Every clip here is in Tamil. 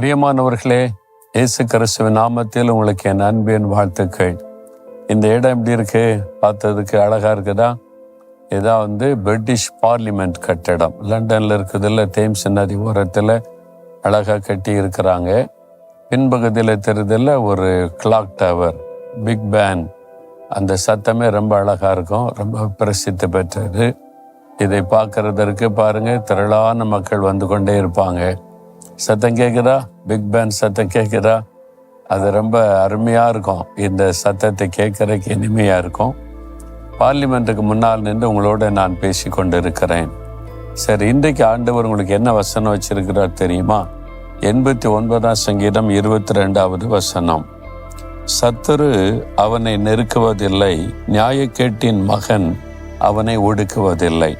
பிரியமானவர்களே இயேசு கிறிஸ்துவின் நாமத்தில் உங்களுக்கு என் அன்பின் வாழ்த்துக்கள். இந்த இடம் எப்படி இருக்கு? பார்த்ததுக்கு அழகா இருக்குதா? இதான் வந்து பிரிட்டிஷ் பார்லிமெண்ட் கட்டடம். லண்டன்ல இருக்குதுல்ல தேம்ஸ் நதி ஓரத்தில் அழகா கட்டி இருக்கிறாங்க. பின்பகுதியில் தெரிதல ஒரு கிளாக் டவர் பிக் பேன் அந்த சத்தமே ரொம்ப அழகா இருக்கும். ரொம்ப பிரசித்தி பெற்றது. இதை பார்க்கறதற்கு பாருங்க திரளான மக்கள் வந்து கொண்டே இருப்பாங்க. சத்தம் கேட்குதா பிக் பேன் சத்தம் கேட்குதா அது ரொம்ப அருமையாக இருக்கும். இந்த சத்தத்தை கேட்கறதுக்கு இனிமையாக இருக்கும். பார்லிமெண்ட்டுக்கு முன்னால் நின்று உங்களோட நான் பேசி கொண்டு இருக்கிறேன் சரி இன்றைக்கு ஆண்டவர் உங்களுக்கு என்ன வசனம் வச்சிருக்கிறார் தெரியுமா? எண்பத்தி ஒன்பதாம் சங்கீதம் இருபத்தி ரெண்டாவது வசனம். சத்துரு அவனை நெருக்குவதில்லை நியாயக்கேட்டின் மகன் அவனை ஒடுக்குவதில்லை.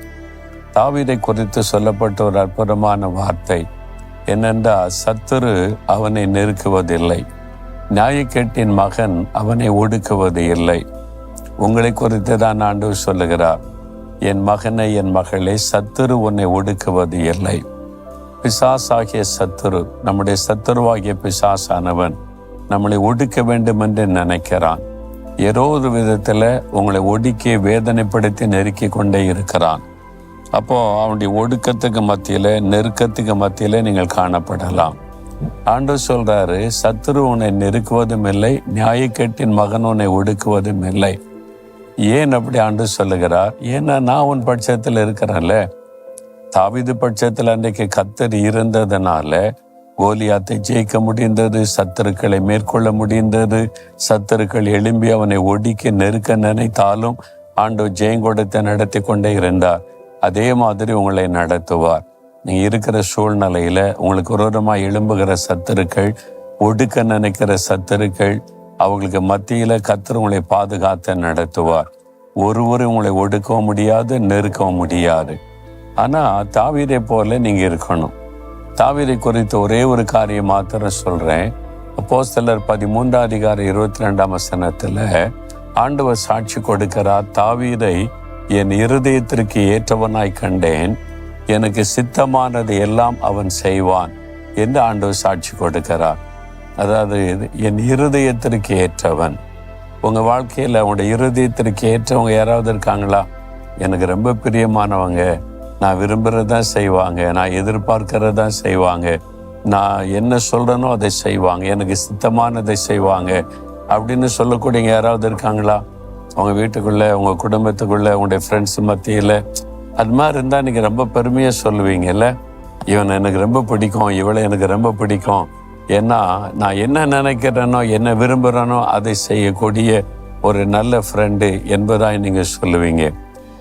தாவிதை குறித்து சொல்லப்பட்ட ஒரு அற்புதமான வார்த்தை. என்னென்றால் சத்துரு அவனை நெருக்குவதில்லை. நியாயக்கேட்டின் மகன் அவனை ஒடுக்குவது இல்லை உங்களை குறித்து தான் ஆண்டவர் சொல்லுகிறார். என் மகனை என் மகளே சத்துரு உன்னை ஒடுக்குவது இல்லை பிசாசாகிய சத்துரு நம்முடைய சத்துருவாகிய பிசாசானவன் நம்மளை ஒடுக்க வேண்டும் என்று நினைக்கிறான். ஏதோ ஒரு விதத்தில் உங்களை ஒடுக்கி வேதனைப்படுத்தி நெருக்கி கொண்டே இருக்கிறான். அப்போ அவனுடைய ஒடுக்கத்துக்கு மத்தியில நெருக்கத்துக்கு மத்தியில நீங்கள் காணப்படலாம். ஆண்டு சொல்றாரு சத்துரு உன்னை நெருக்குவதும் இல்லை நியாயக்கேட்டின் மகன் உன்னை ஒடுக்குவதும் இல்லை. ஏன் அப்படி ஆண்டு சொல்லுகிறார்? ஏன்னா நான் உன் பட்சத்தில் இருக்கிறேன்ல. தாவிது பட்சத்தில் அன்றைக்கு கத்தர் இருந்ததுனால கோலியாத்தை ஜெயிக்க முடிந்தது சத்துருக்களை மேற்கொள்ள முடிந்தது சத்துருக்கள் எழும்பி அவனை ஒடுக்கி நெருக்க நினைத்தாலும் ஆண்டு ஜெயங்கொடத்தை நடத்தி கொண்டே இருந்தார். அதே மாதிரி உங்களை நடத்துவார். நீங்க இருக்கிற சூழ்நிலையில உங்களுக்கு விரோதமாக எழும்புகிற சத்துருக்கள் ஒடுக்க நினைக்கிற சத்துருக்கள் அவங்களுக்கு மத்தியில கத்தர் உங்களை பாதுகாத்து நடத்துவார். ஒருவரும் உங்களை ஒடுக்கவும் முடியாது நெருக்கவும் முடியாது. ஆனா தாவீரை போல நீங்க இருக்கணும். தாவீரை குறித்த ஒரே ஒரு காரியம் மாத்திரம் சொல்றேன். அப்போ சிலர் பதிமூன்றாம் அதிகாரம் இருபத்தி ரெண்டாம் வசனத்துல ஆண்டவர் சாட்சி கொடுக்கிறார் தாவீரை என் இருதயத்திற்கு ஏற்றவனாய் கண்டேன். எனக்கு சித்தமானது எல்லாம் அவன் செய்வான் என்று ஆண்டவர் சாட்சி கொடுக்கிறார். அதாவது என் இருதயத்திற்கு ஏற்றவன். உங்கள் வாழ்க்கையில் உங்களுடைய இருதயத்திற்கு ஏற்றவங்க யாராவது இருக்காங்களா? எனக்கு ரொம்ப பிரியமானவங்க. நான் விரும்புகிறதான் செய்வாங்க. நான் எதிர்பார்க்கிறதான் செய்வாங்க. நான் என்ன சொல்கிறேனோ அதை செய்வாங்க. எனக்கு சித்தமானதை செய்வாங்க. அப்படின்னு சொல்லக்கூடிய யாராவது இருக்காங்களா? உங்கள் வீட்டுக்குள்ளே உங்கள் குடும்பத்துக்குள்ளே உங்களுடைய ஃப்ரெண்ட்ஸ் மத்தியில். அது மாதிரி இருந்தால் நீங்கள் ரொம்ப பெருமையாக சொல்லுவீங்கல்ல? இவன் எனக்கு ரொம்ப பிடிக்கும் இவளை எனக்கு ரொம்ப பிடிக்கும். ஏன்னா நான் என்ன நினைக்கிறேனோ என்ன விரும்புகிறேனோ அதை செய்யக்கூடிய ஒரு நல்ல ஃப்ரெண்டு என்பதாய் நீங்கள் சொல்லுவீங்க.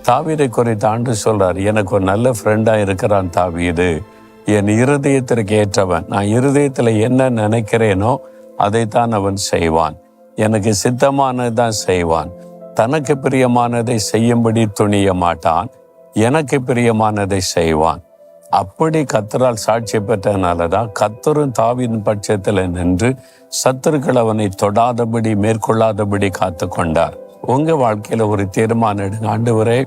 தாவீரை குறித்து ஆண்டு சொல்கிறார் எனக்கு ஒரு நல்ல ஃப்ரெண்டாக இருக்கிறான் தாவீது. என் இருதயத்திற்கு ஏற்றவன். நான் இருதயத்தில் என்ன நினைக்கிறேனோ அதைத்தான் அவன் செய்வான். எனக்கு சித்தமானதான் செய்வான். தனக்கு பிரியமானதை செய்யும்படி துணிய மாட்டான் எனக்கு பிரியமானதை செய்வான். அப்படி கத்தரால் சாட்சி பெற்றதுனால தான் கத்தரும் தாவின் பட்சத்தில் நின்று சத்துருக்கள் அவனை தொடாதபடி மேற்கொள்ளாதபடி காத்து கொண்டார் உங்க வாழ்க்கையில ஒரு தீர்மானம் எடுங்க. ஆண்டவரே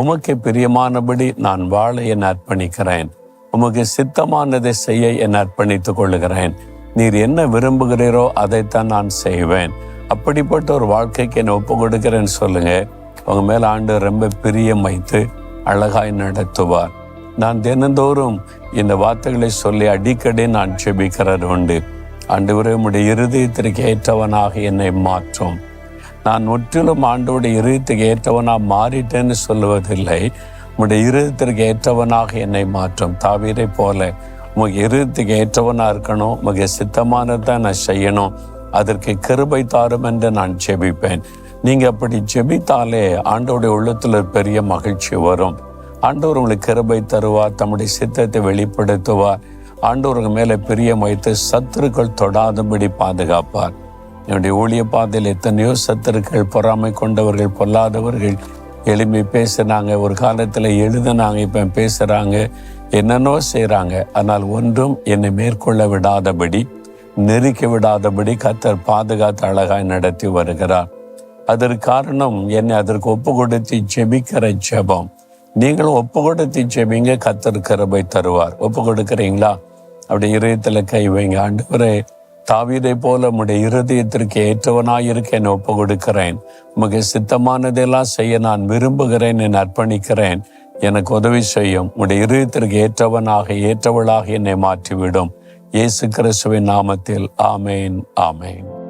உமக்கு பிரியமானபடி நான் வாழ என் அர்ப்பணிக்கிறேன். உமக்கு சித்தமானதை செய்ய என் அர்ப்பணித்துக் கொள்ளுகிறேன். நீர் என்ன விரும்புகிறீரோ அதைத்தான் நான் செய்வேன். அப்படிப்பட்ட ஒரு வாழ்க்கைக்கு என்னை ஒப்பு கொடுக்கிறேன்னு சொல்லுங்க. உங்க மேல ஆண்டு ரொம்ப பிரியம் வைத்து அழகாய் நடத்துவார். நான் தினந்தோறும் இந்த வார்த்தைகளை சொல்லி அடிக்கடி நான் செபிக்கிறது உண்டு. ஆண்டவரே உடைய இருதயத்திற்கு ஏற்றவனாக என்னை மாற்றும். நான் முற்றிலும் ஆண்டோட இருதயத்துக்கு ஏற்றவனாக மாறிட்டேன்னு சொல்லுவதில்லை. உம்முடைய இருதயத்திற்கு ஏற்றவனாக என்னை மாற்றும். தாவீரை போல உமக்கு இருதயத்துக்கு ஏற்றவனாக இருக்கணும். மிக சித்தமானதான் நான் செய்யணும். அதற்கு கிருபை தாரும் என்று நான் ஜெபிப்பேன். நீங்க அப்படி ஜெபித்தாலே ஆண்டோடைய உள்ளத்துல ஒரு பெரிய மகிழ்ச்சி வரும். ஆண்டவர் உங்களுக்கு கிருபை தருவார் தம்முடைய சித்தத்தை வெளிப்படுத்துவார் ஆண்டவருக்கு மேலே பெரிய பிரியம் வைத்து சத்துருக்கள் தொடாதபடி பாதுகாப்பார். என்னுடைய ஊழிய பாதையில் எத்தனையோ சத்துருக்கள் பொறாமை கொண்டவர்கள் பொல்லாதவர்கள் எளிமை பேசுனாங்க ஒரு காலத்தில் எழுதுனாங்க இப்போ பேசுகிறாங்க என்னென்னோ செய்கிறாங்க ஆனால் ஒன்றும் என்னை மேற்கொள்ள விடாதபடி நெருக்கி விடாதபடி கத்தர் பாதுகாத்து அழகாய் நடத்தி வருகிறார். அதற்கு காரணம் என்னை அதற்கு ஒப்பு கொடுத்து செபிக்கிற ஜெபம். நீங்களும் ஒப்பு கொடுத்து செபிங்க கத்தர் கருபை தருவார். ஒப்பு கொடுக்குறீங்களா அப்படி இருதயத்தில் கை வைங்க. ஆண்டவரே தாவீதை போல உடைய இருதயத்திற்கு ஏற்றவனாயிருக்க என்னை ஒப்பு கொடுக்கிறேன் உமக்கு சித்தமானதெல்லாம் செய்ய நான் விரும்புகிறேன் என் அர்ப்பணிக்கிறேன். எனக்கு உதவி செய்யும். உடைய இருதயத்திற்கு ஏற்றவனாக ஏற்றவளாக என்னை மாற்றிவிடும். இயேசு கிறிஸ்துவின் நாமத்தில் ஆமேன் ஆமேன்.